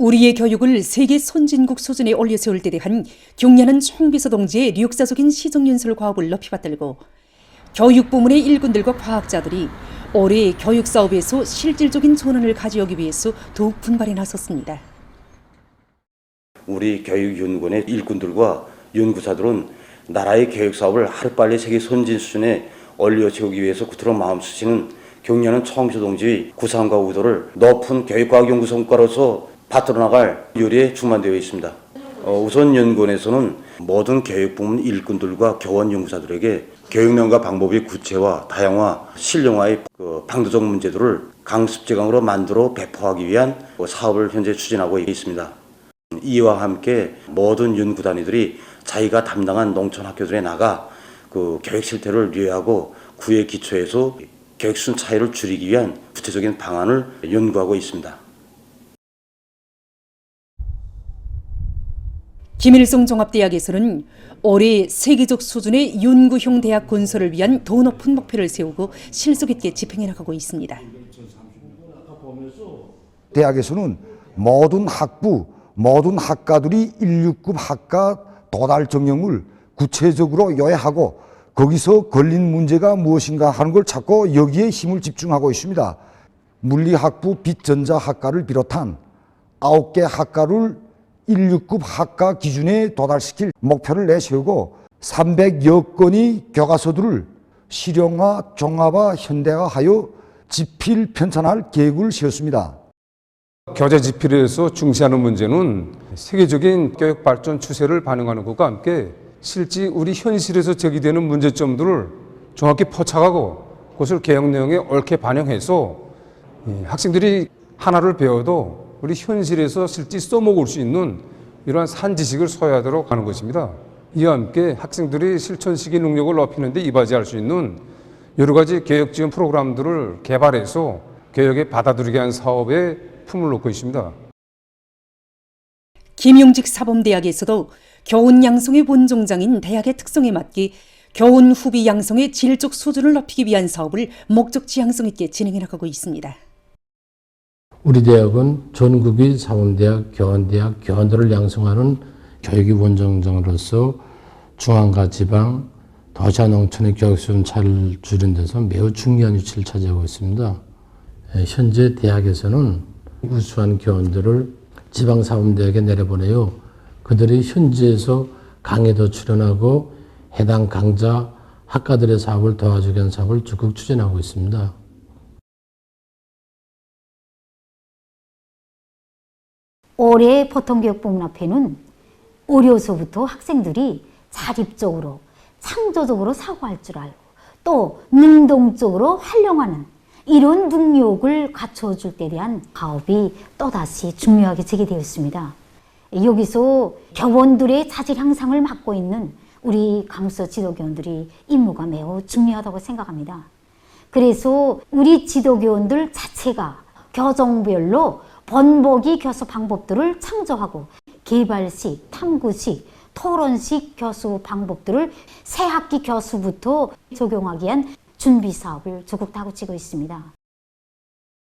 우리의 교육을 세계 선진국 수준에 올려 세울 데 대한 경려는 총비서 동지의 역사적인 시정연설 과업을 높이 받들고 교육 부문의 일꾼들과 과학자들이 올해 교육 사업에서 실질적인 전환을 가져오기 위해서 더욱 분발해 나섰습니다. 우리 교육연구원의 일꾼들과 연구사들은 나라의 교육 사업을 하루빨리 세계 선진 수준에 올려 세우기 위해서 그토록 마음 쓰시는 경려는 총비서 동지의 구상과 의도를 높은 교육과학 연구 성과로서 받들어 나갈 요리에 충만되어 있습니다. 어, 우선 연구원에서는 모든 교육 부문 일꾼들과 교원 연구사들에게 교육령과 방법의 구체화, 다양화, 실용화의 그 방도적 문제들을 강습제강으로 만들어 배포하기 위한 그 사업을 현재 추진하고 있습니다. 이와 함께 모든 연구 단위들이 자기가 담당한 농촌 학교들에 나가 그 교육 실태를 유의하고 구의 기초에서 교육 수준 차이를 줄이기 위한 구체적인 방안을 연구하고 있습니다. 김일성 종합대학에서는 올해 세계적 수준의 연구형 대학 건설을 위한 더 높은 목표를 세우고 실속 있게 집행해 나가고 있습니다. 대학에서는 모든 학부, 모든 학과들이 169급 학과 도달 정령을 구체적으로 요약하고 거기서 걸린 문제가 무엇인가 하는 걸 찾고 여기에 힘을 집중하고 있습니다. 물리학부 빛전자학과를 비롯한 9개 학과를 169급 학과 기준에 도달시킬 목표를 내세우고 300여 건의 교과서들을 실용화, 종합화, 현대화하여 집필 편찬할 계획을 세웠습니다. 교재 집필에서 중시하는 문제는 세계적인 교육 발전 추세를 반영하는 것과 함께 실제 우리 현실에서 제기되는 문제점들을 정확히 포착하고 그것을 개혁 내용에 옳게 반영해서 이 학생들이 하나를 배워도 우리 현실에서 실제 써먹을 수 있는 이러한 산 지식을 소유하도록 하는 것입니다. 이와 함께 학생들이 실천 시기 능력을 높이는 데 이바지할 수 있는 여러 가지 교육 지원 프로그램들을 개발해서 교육에 받아들이게 한 사업에 품을 놓고 있습니다. 김용직 사범대학에서도 교원 양성의 본종장인 대학의 특성에 맞게 교원 후비 양성의 질적 수준을 높이기 위한 사업을 목적 지향성 있게 진행해 나가고 있습니다. 우리 대학은 전국의 사범대학, 교원대학, 교원들을 양성하는 교육의 원정장으로서 중앙과 지방, 도시와 농촌의 교육 수준 차를 줄인 데서 매우 중요한 위치를 차지하고 있습니다. 에, 현재 대학에서는 우수한 교원들을 지방 사범대학에 내려보내요. 그들이 현지에서 강의도 출연하고 해당 강좌 학과들의 사업을 도와주기 위한 사업을 적극 추진하고 있습니다. 올해 보통교육부문 앞에는 어려서부터 학생들이 자립적으로 창조적으로 사고할 줄 알고 또 능동적으로 활용하는 이런 능력을 갖춰줄 때 대한 가업이 또다시 중요하게 제기되어 있습니다. 여기서 교원들의 자질 향상을 맡고 있는 우리 강서 지도교원들이 임무가 매우 중요하다고 생각합니다. 그래서 우리 지도교원들 자체가 교정별로 번복이 교수 방법들을 창조하고 개발식, 탐구식, 토론식 교수 방법들을 새 학기 교수부터 적용하기 위한 준비 사업을 조국 다구치고 있습니다.